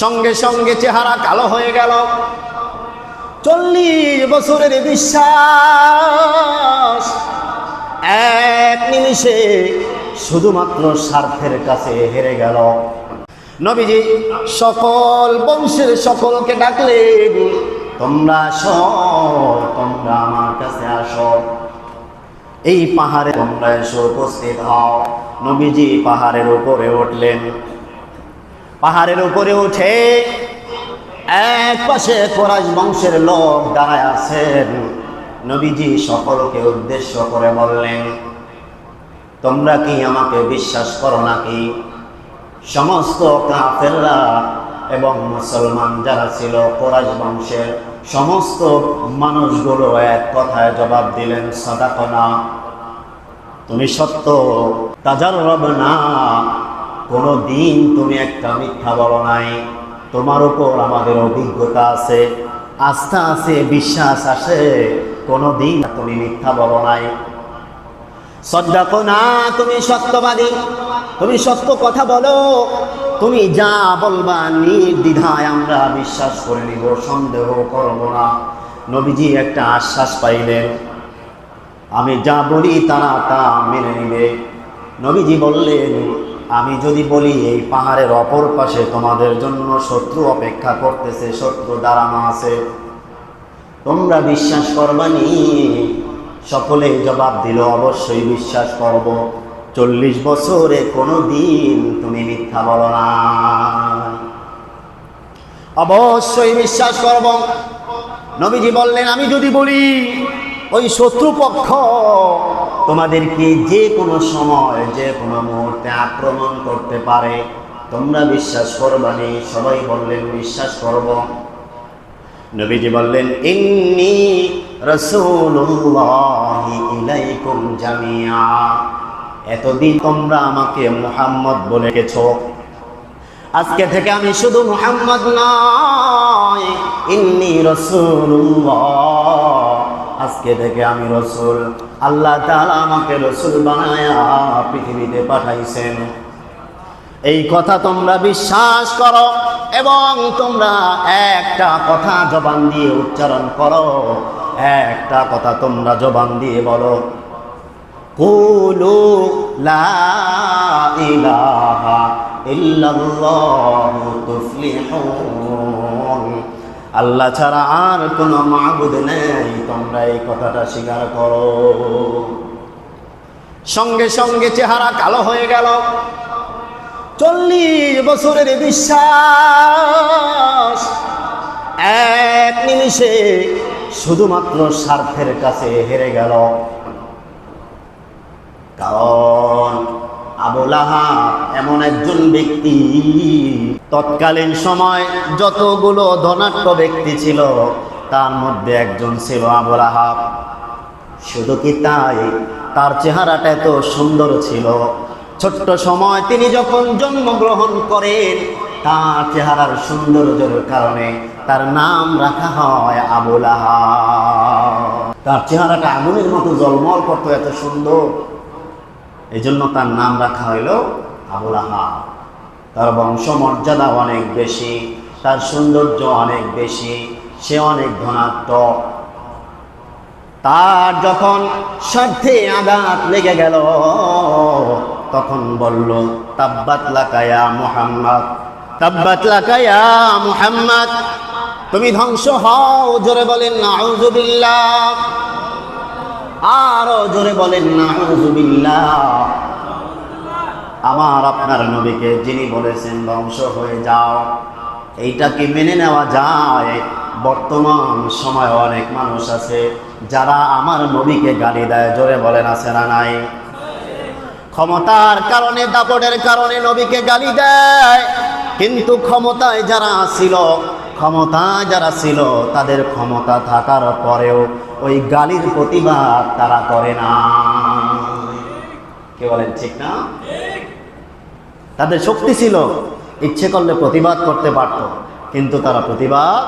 সঙ্গে সঙ্গে চেহারা কালো হয়ে গেল। চল্লিশ বছরের বিশ্বাস, এক নিমিষে শুধুমাত্র স্বার্থের কাছে হেরে গেল। নবীজি, সকল বংশের সকলকে ডাকলেন, তোমরা আসো তোমরা আমার কাছে আসো এই পাহাড়ে তোমরা এসে, উপস্থিত হও। নবীজি পাহাড়ের উপরে উঠলেন। পাহাড়ের উপরে উঠে এক পাশে ফরাজ বংশের লোক দাঁড়ায় আছেন। নবীজি সকলকে উদ্দেশ্য করে বললেন, তোমরা কি আমাকে বিশ্বাস করো নাকি? সমস্ত কাফেররা এবং মুসলমান যারা ছিল ফরাজ বংশের সমস্ত মানুষগুলো এক কথায় জবাব দিলেন, সদাকনা, তুমি সত্য তাজার রব না কোনো দিন তুমি একটা মিথ্যা বলো নাই। তোমার উপর আমাদের অভিজ্ঞতা আছে, আস্থা আছে, বিশ্বাস আছে। কোনো দিন তুমি মিথ্যা বলো নাই। সদ্যাকো না, তুমি সত্যবাদী। তুমি সত্য কথা বলো। তুমি যা বলবা নির্দ্বিধায় আমরা বিশ্বাস করে নিব, সন্দেহ করব না। নবীজি একটা আশ্বাস পাইলেন। আমি যা বলি তারা তা মেনে নিবে। নবীজি বললেন আমি যদি বলি, এই পাহাড়ের অপর পাশে তোমাদের জন্য শত্রু অপেক্ষা করতেছে, শত্রু দাঁড়ানো আছে। তোমরা বিশ্বাস করবানি সকলে জবাব দিল, অবশ্যই বিশ্বাস করব। চল্লিশ বছরে কোনো দিন তুমি মিথ্যা বলো না। অবশ্যই বিশ্বাস করব। নবীজি বললেন, আমি যদি বলি, ওই শত্রুপক্ষ তোমাদেরকে যে কোনো সময়, যে কোনো মুহূর্তে আক্রমণ করতে পারে। তোমরা বিশ্বাস করবানি সবাই বললেন, বিশ্বাস করব। নবীজি বললেন, ইন্নি রাসূলুল্লাহি ইলাইকুম জামিয়া এতদিন তোমরা আমাকে মুহাম্মদ বলে গেছো আজকে থেকে আমি শুধু মুহাম্মদ নয়, ইন্নি রাসূলুল্লাহ আজকে থেকে আমি রসুল। আল্লাহ তাআলা আমাকে রসুল বানায়া পৃথিবীতে পাঠাইছেন। এই কথা তোমরা বিশ্বাস করো এবং তোমরা একটা কথা জবান দিয়ে উচ্চারণ করো। একটা কথা তোমরা জবান দিয়ে বলো, কুলু লা ইলাহা ইল্লাল্লাহু তুফলিহুন। আল্লাহ ছাড়া আর কোনো মাহবুদ নেই। তোমরা এই কথাটা স্বীকার করো। সঙ্গে সঙ্গে চেহারা কালো হয়ে গেল। চল্লিশ বছরের বিশ্বাস। এক নিমিষে শুধুমাত্র স্বার্থের কাছে হেরে গেল। কারণ আবুল আহাব এমন একজন ব্যক্তি। তৎকালীন সময় যতগুলো ধনাঢ্য ব্যক্তি ছিল, তার মধ্যে একজন ছিল আবুল আহাব। শুধু কি তাই? তার চেহারাটা এত সুন্দর ছিল। ছোট্ট সময় তিনি যখন জন্মগ্রহণ করেন, তার চেহারার সৌন্দর্যের কারণে তার নাম রাখা হয় আবুল তার চেহারাটা আগুনের মতো জলমল করতো, এত সুন্দর। এই জন্য তার নাম রাখা হইল আবুল আহাব তার বংশমর্যাদা অনেক বেশি, তার সৌন্দর্য অনেক বেশি, সে অনেক ধনাত্ম। তার যখন স্বার্থে আঘাত লেগে গেল, তখন বলল, তাব্বাত লাকায়া মুহাম্মদ, তাব্বাত লাকায়া মুহাম্মদ, তুমি ধ্বংস হও, জোরে বলেন নাউজুবিল্লাহ আরও জোরে বলেন নাউজুবিল্লাহ আমার আপনার নবীকে যিনি বলেছেন ধ্বংস হয়ে যাও। এইটা কি মেনে নেওয়া যায়। বর্তমান সময় অনেক মানুষ আছে, যারা আমার নবীকে গালি দেয়। জোরে বলেন, আছে না নাই? ক্ষমতার কারণে, দাপটের কারণে নবীকে গালি দেয়। কিন্তু ক্ষমতায় যারা ছিল, ক্ষমতায় যারা ছিল, তাদের ক্ষমতা থাকার পরেও ওই গালির প্রতিবাদ তারা করে না। কে বলেন, ঠিক না? তাদের শক্তি ছিল। ইচ্ছে করলে প্রতিবাদ করতে পারত, কিন্তু তারা প্রতিবাদ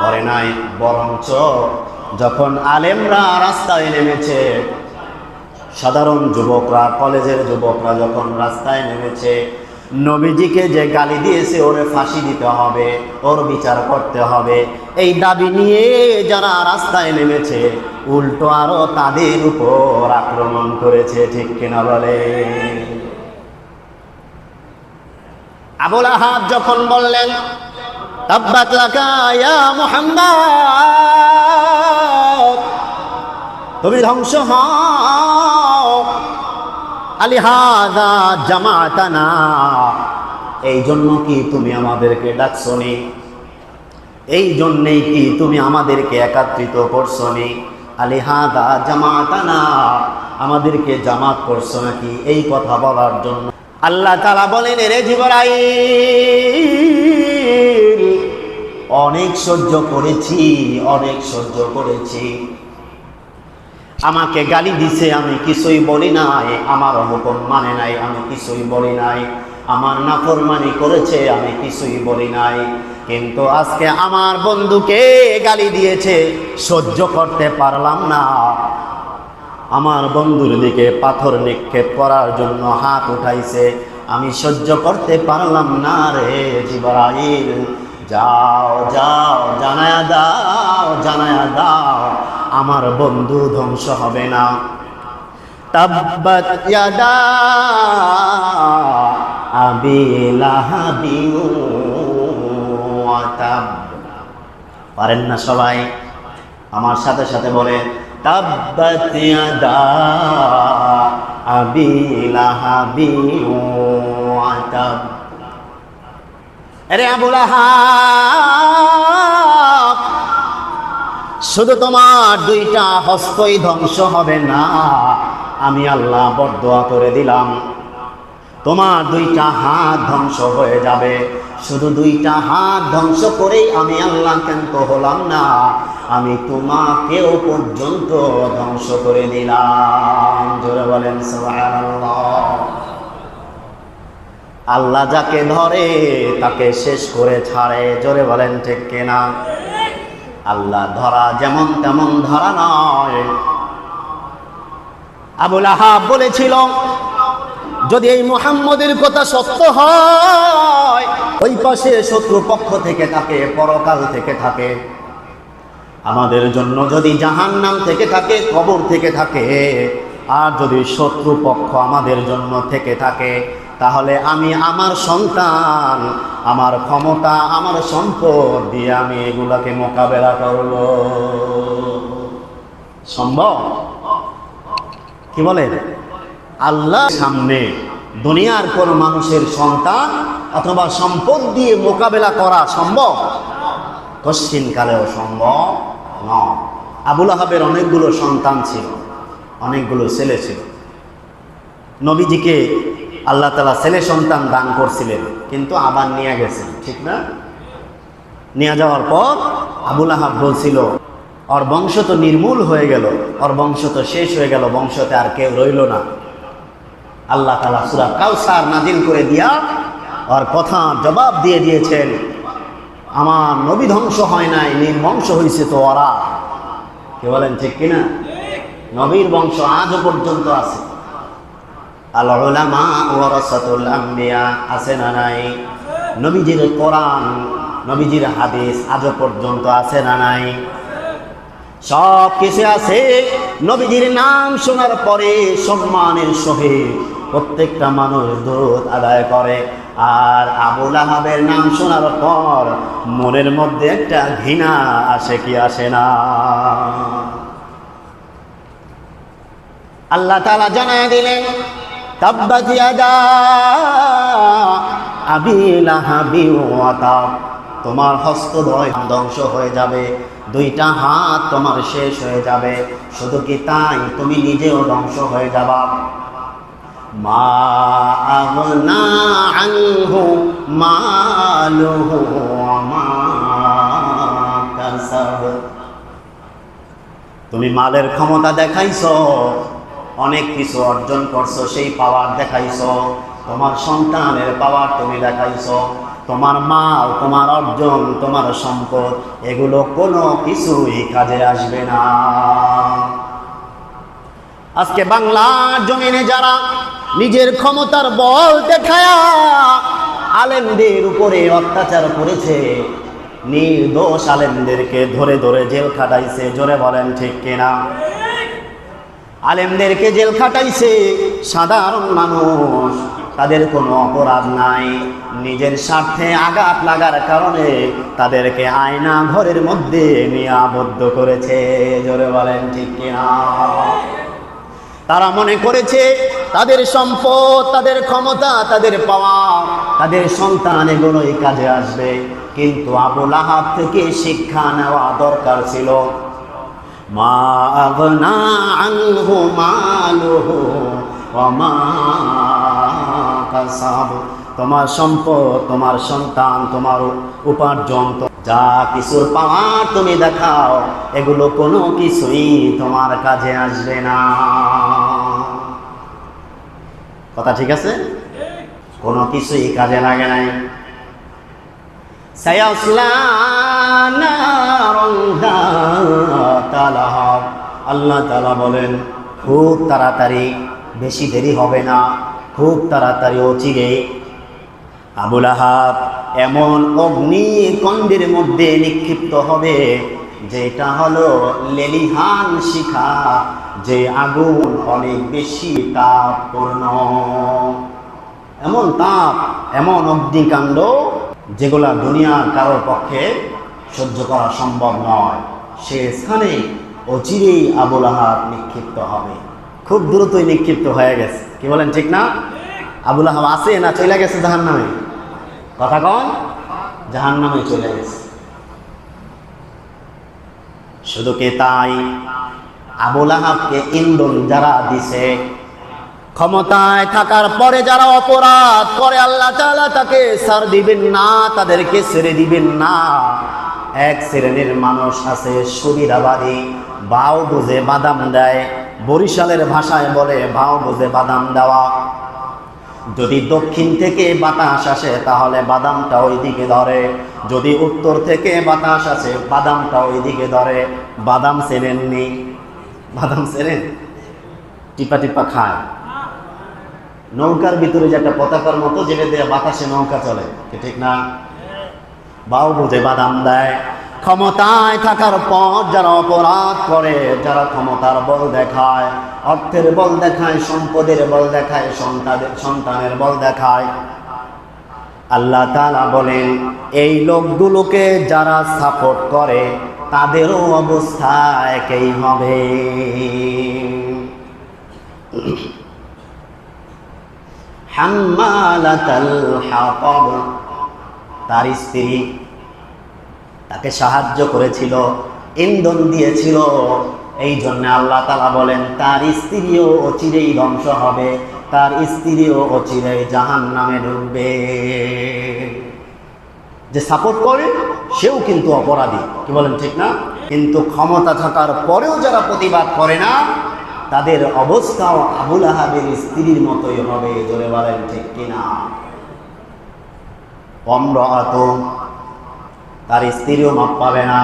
করে নাই। বরঞ্চ যখন আলেমরা রাস্তায় নেমেছে, সাধারণ যুবকরা, কলেজের যুবকরা যখন রাস্তায় নেমেছে, নবীজিকে যে গালি দিয়েছে, ওরে ফাঁসি দিতে হবে, ওর বিচার করতে হবে, এই দাবি নিয়ে যারা রাস্তায় নেমেছে, উল্টো আরও তাদের উপর আক্রমণ করেছে, ঠিক কিনা বলে? আবুল আহাব যখন বললেন তুমি ধ্বংস হও। আলিহাদা জামাতানা, এই জন্য কি তুমি আমাদেরকে ডাকছনি এই জন্যেই কি তুমি আমাদেরকে একাত্রিত করছনি আলিহাদা জামাতানা, আমাদেরকে জামাত করছ নাকি? এই কথা বলার জন্য আল্লাহ তালা বলেন রে জীবরাই অনেক সহ্য করেছি, অনেক সহ্য করেছি। আমাকে গালি দিছে, আমি কিছুই বলি নাই। আমার হুকুম মানে নাই, আমি কিছুই বলি নাই। আমার নাফরমানি করেছে, আমি কিছুই বলি নাই। কিন্তু আজকে আমার বন্ধুকে গালি দিয়েছে, সহ্য করতে পারলাম না। আমার বন্ধুর দিকে পাথর নিক্ষেপ করার জন্য হাত উঠাইছে। আমি সহ্য করতে পারলাম না রে জিবরাইল। যাও যাও, জানায়া দাও জানায়া দাও, আমার বন্ধু ধ্বংস হবে না। পারেন না সবাই? আমার সাথে সাথে বলেন তাব্বাত ইয়াদা আবি লাহাবি ওয়া তাব আরে আবুল আহাব শুধু তোমার দুইটা হস্তই ধ্বংস হবে না, আমি আল্লাহ বরদোয়া করে দিলাম। তোমার দুইটা হাত ধ্বংস হয়ে যাবে, শুধু দুইটা হাত ধ্বংস করেই আমি আল্লাহ কেন্ত হলাম না। আমি তোমাকেও পর্যন্ত ধ্বংস করে দিলাম। জোরে বলেন আল্লাহ যাকে ধরে, তাকে শেষ করে ছাড়ে। জোরে বলেন, ঠিক কিনা? আল্লাহ ধরা যেমন তেমন ধরা নয়। আবুল আহাব বলেছিল, যদি এই মোহাম্মদের কথা সত্য হয়, ওই পাশে শত্রু পক্ষ থেকে থাকে, পরকাল থেকে থাকে। আমাদের জন্য যদি জাহান্নাম থেকে থাকে, কবর থেকে থাকে, আর যদি শত্রু পক্ষ আমাদের জন্য থেকে থাকে, তাহলে আমি আমার সন্তান, আমার ক্ষমতা, আমার সম্পদ দিয়ে আমি এগুলাকে মোকাবেলা করব। সম্ভব? কি বলে? আল্লাহ সামনে দুনিয়ার কোন মানুষের সন্তান অথবা সম্পদ দিয়ে মোকাবেলা করা সম্ভব? কশ্চিন কালেও সম্ভব। আবুল আহাবের অনেকগুলো সন্তান ছিল, অনেকগুলো ছেলে ছিল। নবীজিকে আল্লাহ তালা ছেলে সন্তান দান করছিলেন, কিন্তু আবার নিয়ে গেছেন, ঠিক না? নিয়ে যাওয়ার পর আবুল আহাব বলছিল, ওর বংশ তো নির্মূল হয়ে গেল, ওর বংশ তো শেষ হয়ে গেল, বংশতে আর কেউ রইল না। আল্লাহ তালা সুরা কাউসার নাজিল করে দিয়া ওর কথা জবাব দিয়ে দিয়েছেন আমার নবী ধ্বংস হয় নাই নির্বংশ হয়েছে তো ওরা। কে বলেন ঠিক কিনা? নবীর বংশ আজও পর্যন্ত আছে। আছে না নাই? নবীজির কোরআন, নবীজির হাদিস আজও পর্যন্ত আছে না নাই? সব কিছু আছে। নবীজির নাম শোনার পরে সম্মানের সহিত প্রত্যেকটা মানুষ দূত আদায় করে। আর আবুল আহাবের নাম শোনার পর মনের মধ্যে একটা ঘৃণা আসে কি আসে না। আল্লাহ তালা জানায় দিলেন তোমার হস্তদ্বয় ধ্বংস হয়ে যাবে, দুইটা হাত তোমার শেষ হয়ে যাবে, শুধু কি তাই তুমি নিজেও ধ্বংস হয়ে যাবা? মা আনহু মালুহু তুমি মালের ক্ষমতা দেখাইছ, অনেক কিছু অর্জন করছ, সেই পাওয়ার দেখাইছো, তোমার সন্তানের পাওয়ার তুমি দেখাইছো, তোমার মাল, তোমার অর্জন, তোমার সম্পদ, এগুলো কোনো কিছুই কাজে আসবে না। আজকে বাংলার জমিনে যারা নিজের ক্ষমতার বল দেখায়া আলেমদের উপরে অত্যাচার করেছে, নির্দোষ আলেমদেরকে ধরে ধরে জেল খাটাইছে, জোরে বলেন ঠিক কিনা? আলেমদেরকে জেল খাটাইছে সাধারণ মানুষ, তাদের কোনো অপরাধ নাই। নিজের স্বার্থে আঘাত লাগার কারণে তাদেরকে আয়না ঘরের মধ্যে নিয়ে আবদ্ধ করেছে, জোরে বলেন ঠিক কিনা? তারা মনে করেছে তাদের সম্পদ, তাদের ক্ষমতা, তাদের পাওয়া, তাদের সন্তান এগুলোই কাজে আসবে। কিন্তু আবুল আহাব থেকে শিক্ষা নেওয়া দরকার ছিল। তোমার সম্পদ, তোমার সন্তান, তোমার উপার্জন যা কিছুর পাওয়ার তুমি দেখাও, এগুলো কোনো কিছুই তোমার কাজে আসবে না। কথা ঠিক আছে? কোনো কিছুই কাজে লাগে নাই। আল্লাহ তালা বলেন, খুব তাড়াতাড়ি, বেশি দেরি হবে না। খুব তাড়াতাড়ি অচিরে আবুল আহাব এমন অগ্নি অগ্নিকণ্ডের মধ্যে নিক্ষিপ্ত হবে, যেটা হলো লেলিহান শিখা, যে আগুন অনেক বেশি তাপপূর্ণ। এমন তাপ, এমন অগ্নিকাণ্ড, যেগুলা দুনিয়ার কারোর পক্ষে সহ্য করা সম্ভব নয়, সে স্থানে অচিরেই আবুল আহাব নিক্ষিপ্ত হবে। খুব দ্রুতই নিক্ষিপ্ত হয়ে গেছে। কি বলেন, ঠিক না? আবুল আহাব আছে না চলে গেছে জাহান নামে কথা কন জাহান নামে চলে গেছে। শুধু কে তাই? আবুল আহাবকে ইন্ধন যারা দিছে, ক্ষমতায় থাকার পরে যারা অপরাধ করে, আল্লাহ তাআলা তাকে সার দিবেন না, তাদেরকে ছেড়ে দিবেন না। এক শ্রেণির মানুষ আছে সুবিধাবাদী বাও বুঝে বাদাম দেয়, বরিশালের ভাষায় বলে ভাও বুঝে বাদাম দেওয়া। যদি দক্ষিণ থেকে বাতাস আসে, তাহলে বাদামটা ওই দিকে ধরে। যদি উত্তর থেকে বাতাস আসে, বাদামটা ওই দিকে ধরে। বাদাম চেনেননি বাদাম চেনেন টিপা টিপা খায়। নৌকার ভিতরে যে একটা পতাকার মতো যেটা দিয়ে বাতাসে নৌকা চলে ঠিক না? বাউ বুঝে বাদাম দেয়। ক্ষমতায় থাকার পর যারা অপরাধ করে, যারা ক্ষমতার বল দেখায়, অর্থের বল দেখায়, সম্পদের বল দেখায় সন্তানের সন্তানের বল দেখায়, আল্লাহ তাআলা বলেন, এই লোকগুলোকে যারা সাপোর্ট করে, তাদেরও অবস্থা একই হবে। তার স্ত্রী তাকে সাহায্য করেছিল, ইন্ধন দিয়েছিল। এই জন্য আল্লাহ তালা বলেন, তার স্ত্রীও অচিরেই ধ্বংস হবে, তার স্ত্রীও অচিরেই জাহান নামে ঢুকবে যে সাপোর্ট করে, সেও কিন্তু অপরাধী। কি বলেন, ঠিক না? কিন্তু ক্ষমতা থাকার পরেও যারা প্রতিবাদ করে না, তাদের অবস্থাও আবুল আহাবের স্ত্রীর মতোই হবে, জোরে বলেন ঠিক কিনা? অম্রাত তার স্ত্রীও মাপ পাবে না।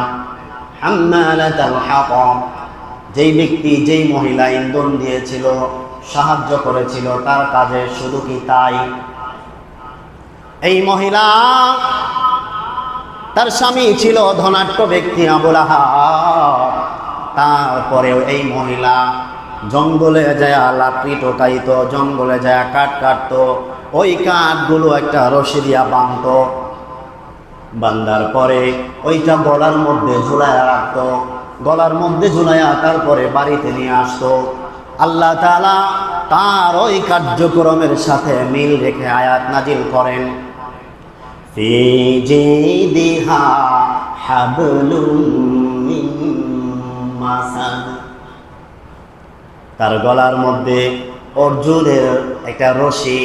যেই ব্যক্তি, যেই মহিলা ইন্ধন দিয়েছিল, সাহায্য করেছিল, তার কাজে শুধু কি তাই? এই মহিলা, তার স্বামী ছিল ধনাঢ্য ব্যক্তি আবুল আহাব। তারপরেও এই মহিলা জঙ্গলে যায় লাকড়ি টোকাইত, জঙ্গলে যায়, কাঠ কাটতো, ওই কাঠগুলো একটা রশি দিয়া বাঁধত। বান্দার পরে ওইটা গলার মধ্যে ঝুলায়া রাখত। গলার মধ্যে ঝুলায়া তারপরে বাড়িতে নিয়ে আসতো। আল্লাহ তালা তার ওই কার্যক্রমের সাথে মিল রেখে আয়াত নাজিল করেন। তার গলার মধ্যে অর্জুনের একটা রশি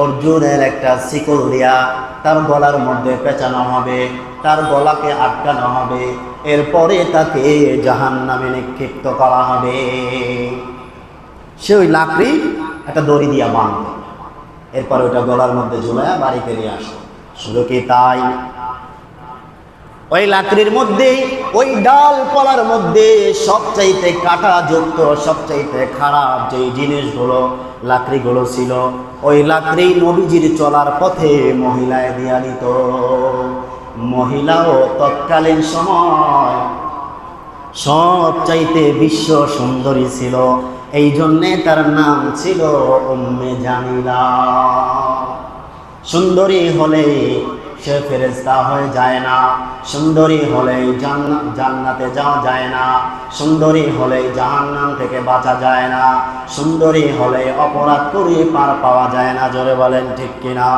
অর্জুনের একটা শিকল দিয়া তার গলার মধ্যে পেঁচানো হবে, তার গলাকে আটকানো হবে, এরপরে তাকে জাহান নামে নিক্ষিপ্ত করা হবে। সে ওই লাকড়ি একটা দড়ি দিয়া বাঁধবে, এরপরে ওটা গলার মধ্যে ঝুলাইয়া বাড়ি নিয়ে আসে। শুধু কি তাই? ওই লাকড়ির মধ্যে, ওই ডালপালার মধ্যে সবচাইতে কাঁটাযুক্ত, সবচাইতে খারাপ যেই জিনিসগুলো, লাকড়িগুলো ছিল, ওই লাকড়ি নবীজির চলার পথে মহিলায় দিয়া দিত মহিলাও তৎকালীন সময় সব চাইতে বিশ্ব সুন্দরী ছিল, এই জন্যে তার নাম ছিল উম্মে জামিলা। সুন্দরী হলে সে ফেরেস্তা হয়ে যায় না। সুন্দরী হলে জান্নাতে যাওয়া যায় না। সুন্দরী হলে জাহান্নাম থেকে বাঁচা যায় না। সুন্দরী হলে অপরাধ করে পার পাওয়া যায় না। জোরে বলেন ঠিক কিনা?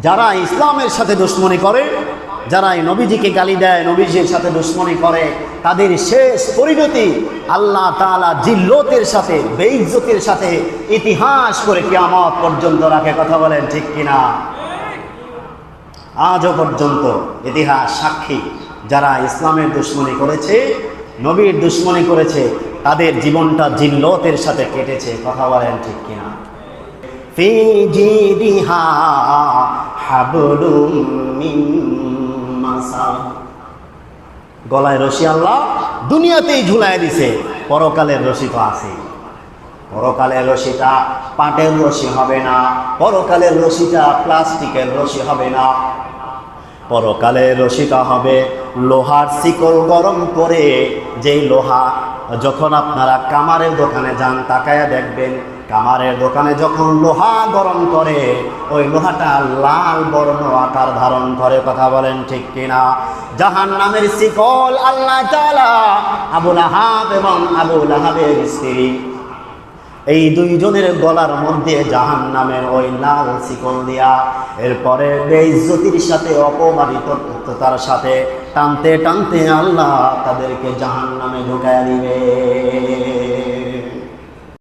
যারা ইসলামের সাথে দুশ্মনী করে যারা নবীজিকে গালি দেয়, নবীজির সাথে দুশ্মনী করে, তাদের শেষ পরিণতি আল্লাহ তালা জিল্লতের সাথে, বেইজ্জতির সাথে ইতিহাস করে কিয়ামত পর্যন্ত রাখে। কথা বলেন ঠিক কিনা? আজও পর্যন্ত ইতিহাস সাক্ষী যারা ইসলামের দুশ্মনী করেছে, নবীর দুশ্মনী করেছে, তাদের জীবনটা জিল্লতের সাথে কেটেছে, কথা বলেন ঠিক কিনা? গলায় রশি আল্লাহ, দুনিয়াতেই ঝুলায় দিছে, পরকালের রশি তো আছে পরকালের রশিটা পাটের রশি হবে না, পরকালের রশিটা প্লাস্টিকের রশি হবে না। পরকালের রশিটা হবে লোহার শিকল গরম করে, যেই লোহা যখন আপনারা কামারের দোকানে যান, তাকায়া দেখবেন, কামারের দোকানে যখন লোহা গরম করে, ওই লোহাটা লাল বর্ণ আকার ধারণ করে, কথা বলেন ঠিক কিনা? জাহান নামের শিকল আল্লাহ আবুল আহাব এবং আবুল আহাবের স্ত্রী এই দুইজনের গলার মধ্যে জাহান নামের ওই লাল শিকল দিয়া, এরপরে বেইজ্জতির সাথে অপমানিত তার সাথে টানতে টানতে আল্লাহ তাদেরকে জাহান নামে ঢুকায় দিবে।